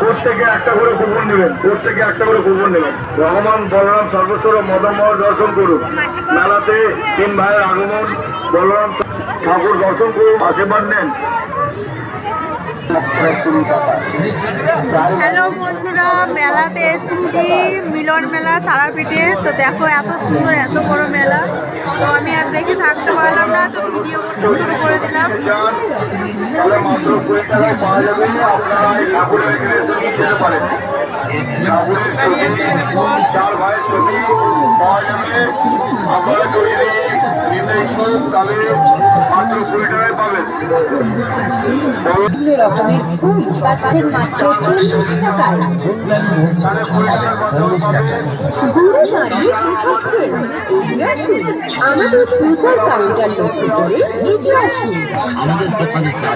প্রত্যেকে একটা করে কুপন নেবেন প্রত্যেকে একটা করে কুপন নেবেন রহমান, বলরাম সর্বেশ্বর ও মদনমোহন, দর্শন করুন। মেলাতে তিন ভাইয়ের আগমন, বলরাম, ঠাকুর দর্শন করুন, আশীর্বাদ নেন। হ্যালো বন্ধুরা, মেলাতে এসেছি, মিলন মেলা, তারাপীঠে। তো দেখো, এত সুন্দর, এত বড় মেলা। থাকতে পারলাম না, তো ভিডিও করতে শুরু করে দিলাম। পাচ্ছেন মাত্র চল্লিশ টাকায় দূরে দাঁড়িয়ে কি এগিয়ে আসুন আমাদের কাউন্টার লক্ষ্য করে এগিয়ে আসুন আমাদের দোকানে চা